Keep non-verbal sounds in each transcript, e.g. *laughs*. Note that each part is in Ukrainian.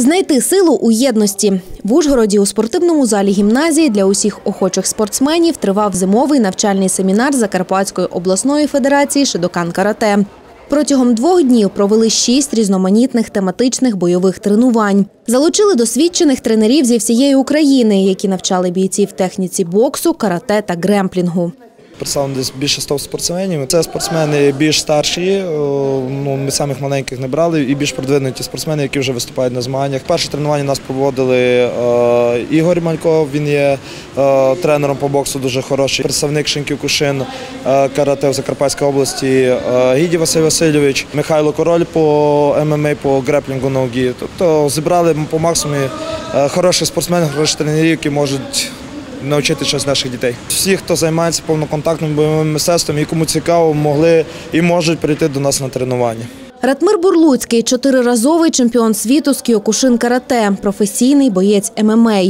Знайти силу у єдності в Ужгороді у спортивному залі гімназії для усіх охочих спортсменів тривав зимовий навчальний семінар Закарпатської обласної федерації Шидокан Карате. Протягом двох днів провели шість різноманітних тематичних бойових тренувань. Залучили досвідчених тренерів зі всієї України, які навчали бійців техніці боксу, карате та гремплінгу. Представлено десь більше 100 спортсменів. Це спортсмени більш старші, ну, ми самих маленьких не брали, і більш продвинуті спортсмени, які вже виступають на змаганнях. Перше тренування нас проводили е, Ігор Мальков, він є е, тренером по боксу дуже хороший. Представник Шинків Кушин е, карате в Закарпатській області, е, Гіді Василь Васильович, Михайло Король по ММА, по греплінгу ноги. Тобто зібрали по максимумі е, хороших спортсменів, хороших тренерів, які можуть навчити щось наших дітей. Всі, хто займається повноконтактним бойовим мистецтвом і кому цікаво, могли і можуть прийти до нас на тренування. Ратмир Бурлуцький – чотириразовий чемпіон світу з кіокушин карате, професійний боєць ММА.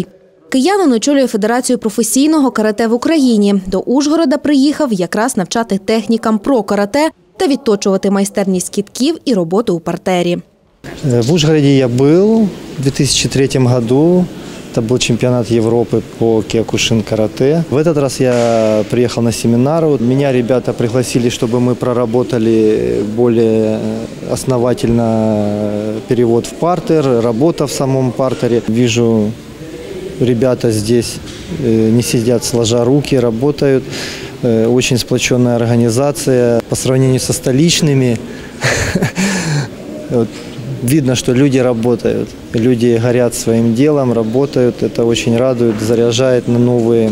Киянин очолює Федерацію професійного карате в Україні. До Ужгорода приїхав якраз навчати технікам про карате та відточувати майстерність кітків і роботу у партері. В Ужгороде я был в 2003 году. Это был чемпионат Европы по киокушин карате. В этот раз я приехал на семинар. Меня ребята пригласили, чтобы мы проработали более основательно перевод в партер, работа в самом партере. Вижу, ребята здесь э, не сидят сложа руки, работают. Э, Очень сплоченная организация. По сравнению со столичными, *laughs* видно, что люди работают. Люди горят своим делом, работают. Это очень радует, заряжает на новые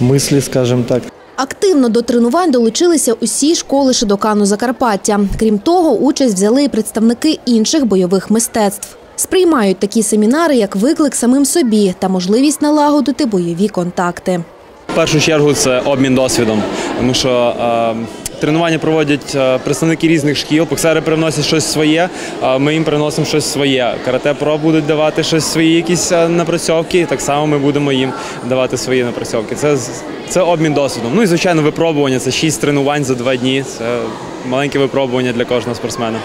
мысли, скажем так. Активно до тренувань долучилися усі школи Шидокану Закарпаття. Крім того, участь взяли і представники інших бойових мистецтв. Сприймають такі семінари як виклик самим собі та можливість налагодити бойові контакти. В першу чергу це обмін досвідом, тому що е, тренування проводять е, представники різних шкіл. Боксери привносять щось своє, ми їм приносимо щось своє. Карате про будуть давати щось свої якісь е, напрацьовки. Так само ми будемо їм давати свої напрацьовки. Це це обмін досвідом. Ну і звичайно, випробування. Це шість тренувань за два дні. Це маленьке випробування для кожного спортсмена.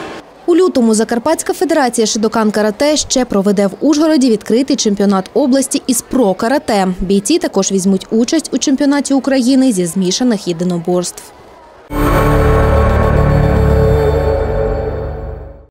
У лютому Закарпатська федерація Шидокан Карате ще проведе в Ужгороді відкритий чемпіонат області із про карате. Бійці також візьмуть участь у чемпіонаті України зі змішаних єдиноборств. Thank you.